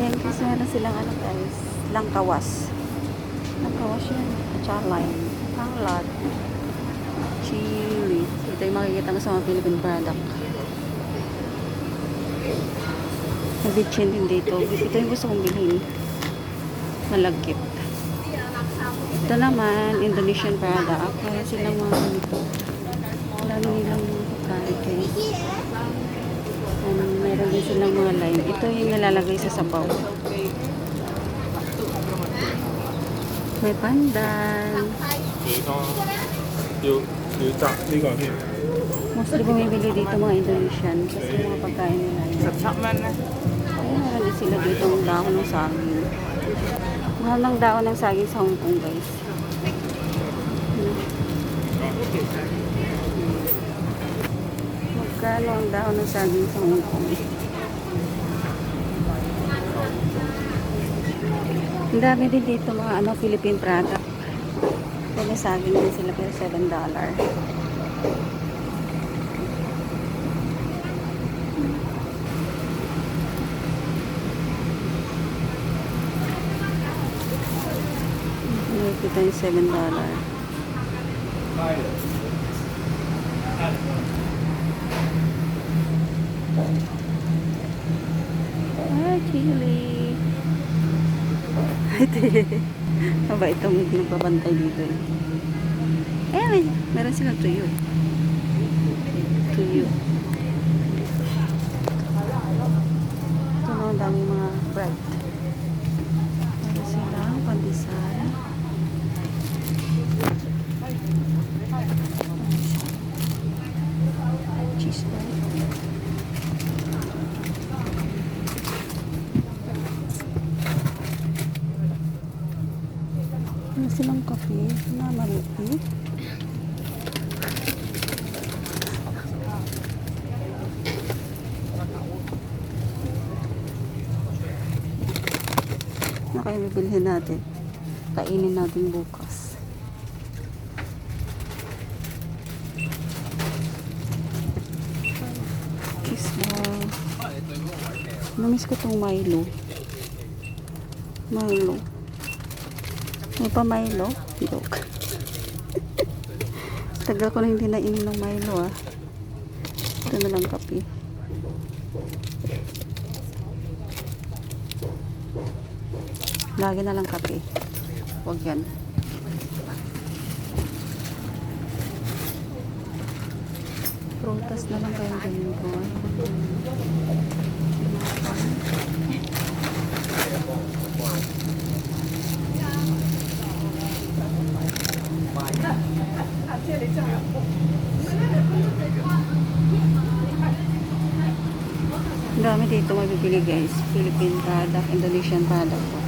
Ayan kasi meron silang ano guys, langkawas. Langkawas yan. Lime. Tanglad. Chili. Ito yung makikita ko sa mga Philippine product. Nabitchin din dito. Ito yung gusto kong bilhin. Malagkit. Ito naman, Indonesian product. Kaya silang mga ganito. Lalo nilang pagkain guys. And meron din silang mga lime. Ito yung nalalagay sa sabaw. May pandan. Ito, yung, yung tak, hindi ko Mostly bumibili dito mga Indonesian kasi mga pagkain nila yun. Ayun, meron din sila dito ang dahon ng saging. Mahal ng dahon ng saging sa Hong Kong guys. Magkano ang dahon ng saging sa Hong Kong? Ang dami din dito mga ano, Philippine product. May saging din sila pero 7 dollar. Nakikita yung 7 dollar. Ah, chili. Mabait itong nagbabantay dito eh. Eh, meron silang tuyo. eh. Tuyo. Ito na ang daming mga bread. Meron silang pandesal. Cheese bread. Ano silang kape na maliit? Na natin. Kainin natin bukas. Kiss ball. Namiss ko tong Milo. Milo. May pa Milo? Joke. Tagal ko na hindi nainom ng Milo ah. Ito na lang kape. Lagi na lang kape. Huwag yan. Prutas na lang kayong ganyan ko. Ang dami dito mabibili guys. Philippine product, Indonesian product po.